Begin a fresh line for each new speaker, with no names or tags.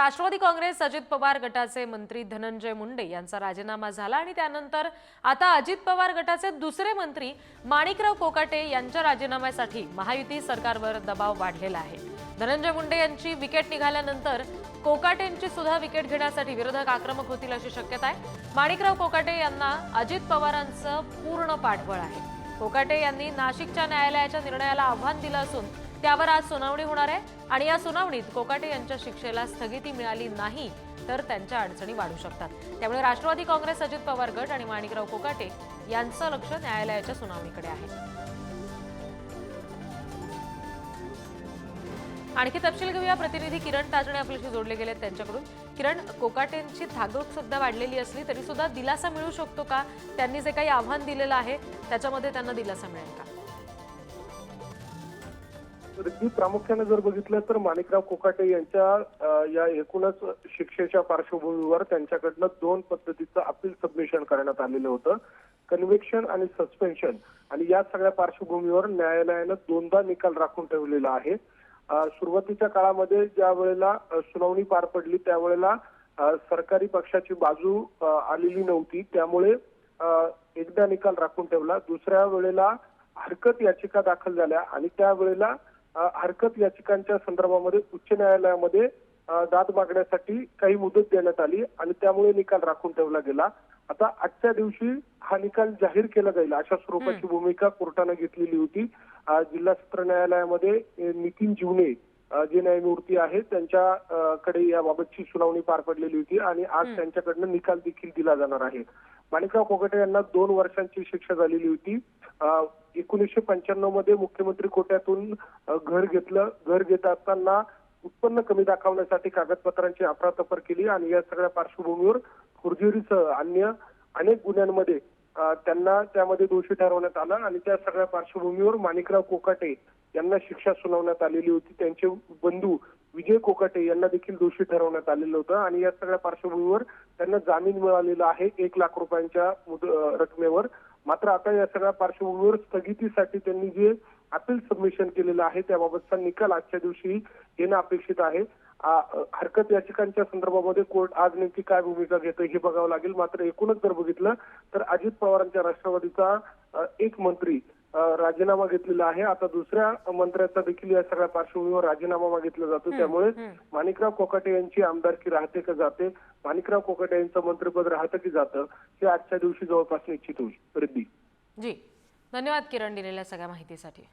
राष्ट्रवादी काँग्रेस अजित पवार गटाचे मंत्री धनंजय मुंडे यांचा राजीनामा झाला आणि त्यानंतर आता अजित पवार गटाचे दुसरे मंत्री माणिकराव कोकाटे यांच्या राजीनाम्यासाठी महायुती सरकारवर दबाव वाढलेला आहे. धनंजय मुंडे यांची विकेट निघाल्यानंतर कोकाटेंची सुद्धा विकेट घेण्यासाठी विरोधक आक्रमक होतील अशी शक्यता आहे. माणिकराव कोकाटे यांना अजित पवारांचं पूर्ण पाठबळ आहे. कोकाटे यांनी नाशिकच्या न्यायालयाच्या निर्णयाला आव्हान दिलं असून त्यावर आज सुनावणी होणार आहे. आणि या सुनावणीत कोकाटे यांच्या शिक्षेला स्थगिती मिळाली नाही तर त्यांच्या अडचणी वाढू शकतात. त्यामुळे राष्ट्रवादी काँग्रेस अजित पवार गट आणि माणिकराव कोकाटे यांचं लक्ष न्यायालयाच्या सुनावणीकडे आहे. आणखी तपशील घेऊया. प्रतिनिधी किरण ताजणे आपल्याशी जोडले गेले आहेत त्यांच्याकडून. किरण कोकाटेंची थागोक सुद्धा वाढलेली असली तरी सुद्धा दिलासा मिळू शकतो का? त्यांनी जे काही आव्हान दिलेलं आहे त्याच्यामध्ये त्यांना दिलासा मिळेल का?
अगदी प्रामुख्याने जर बघितलं तर माणिकराव कोकाटे यांच्या या एकूणच शिक्षेच्या पार्श्वभूमीवर त्यांच्याकडनं दोन पद्धतीचं अपील सबमिशन करण्यात आलेलं होतं. कन्व्हेक्शन आणि सस्पेन्शन आणि या सगळ्या पार्श्वभूमीवर न्यायालयानं दोनदा निकाल राखून ठेवलेला आहे. सुरुवातीच्या काळामध्ये ज्या वेळेला सुनावणी पार पडली त्यावेळेला सरकारी पक्षाची बाजू आलेली नव्हती. त्यामुळे एकदा निकाल राखून ठेवला. दुसऱ्या वेळेला हरकत याचिका दाखल झाल्या आणि त्यावेळेला हरकत याचिकांच्या संदर्भामध्ये उच्च न्यायालयामध्ये दाद मागण्यासाठी काही मुदत देण्यात आली आणि त्यामुळे निकाल राखून ठेवला गेला. आता आजच्या दिवशी हा निकाल जाहीर केला जाईल अशा स्वरूपाची भूमिका कोर्टानं घेतलेली होती. जिल्हा सत्र न्यायालयामध्ये नितीन जीवने जे न्यायमूर्ती आहेत त्यांच्या अ, कडे याबाबतची सुनावणी पार पडलेली होती आणि आज त्यांच्याकडनं निकाल देखील दिला जाणार आहे. माणिकराव कोकाटे यांना दोन वर्षांची शिक्षा झालेली होती. एकोणीसशे पंच्याण्णवमध्ये मुख्यमंत्री कोट्यातून घर घेतलं. घर घेत असताना उत्पन्न कमी दाखवण्यासाठी कागदपत्रांची अफरातफर केली आणि या सगळ्या पार्श्वभूमीवर फुर्जेरीसह अन्य अनेक गुन्ह्यांमध्ये त्यांना त्यामध्ये दोषी ठरवण्यात आलं आणि त्या सगळ्या पार्श्वभूमीवर माणिकराव कोकाटे यांना शिक्षा सुनावण्यात आलेली होती. त्यांचे बंधू विजय कोकाटे यांना देखील दोषी ठरवण्यात आलेलं होतं आणि या सगळ्या पार्श्वभूमीवर त्यांना जामीन मिळालेला आहे एक लाख रुपयांच्या रकमेवर. मात्र आता या सगळ्या पार्श्वभूमीवर स्थगितीसाठी त्यांनी जे अपील सबमिशन केलेलं आहे त्याबाबतचा निकाल आजच्या दिवशी येणं अपेक्षित आहे. हरकत याचिकांच्या संदर्भामध्ये कोर्ट आज नेमकी काय भूमिका घेतं हे बघावं लागेल. मात्र एकूणच जर बघितलं तर अजित पवारांच्या राष्ट्रवादीचा एक मंत्री राजीनामा घेतलेला आहे. आता दुसऱ्या मंत्र्याचा देखील या सगळ्या पार्श्वभूमीवर राजीनामा मागितला जातो. त्यामुळे माणिकराव कोकाटे यांची आमदारकी राहते का जाते? माणिकराव कोकाटे यांचं मंत्रिपद राहतं की जातं हे आजच्या दिवशी जवळपास निश्चित होईल. रिद्धी.
जी. धन्यवाद किरण दिलेल्या सगळ्या माहितीसाठी.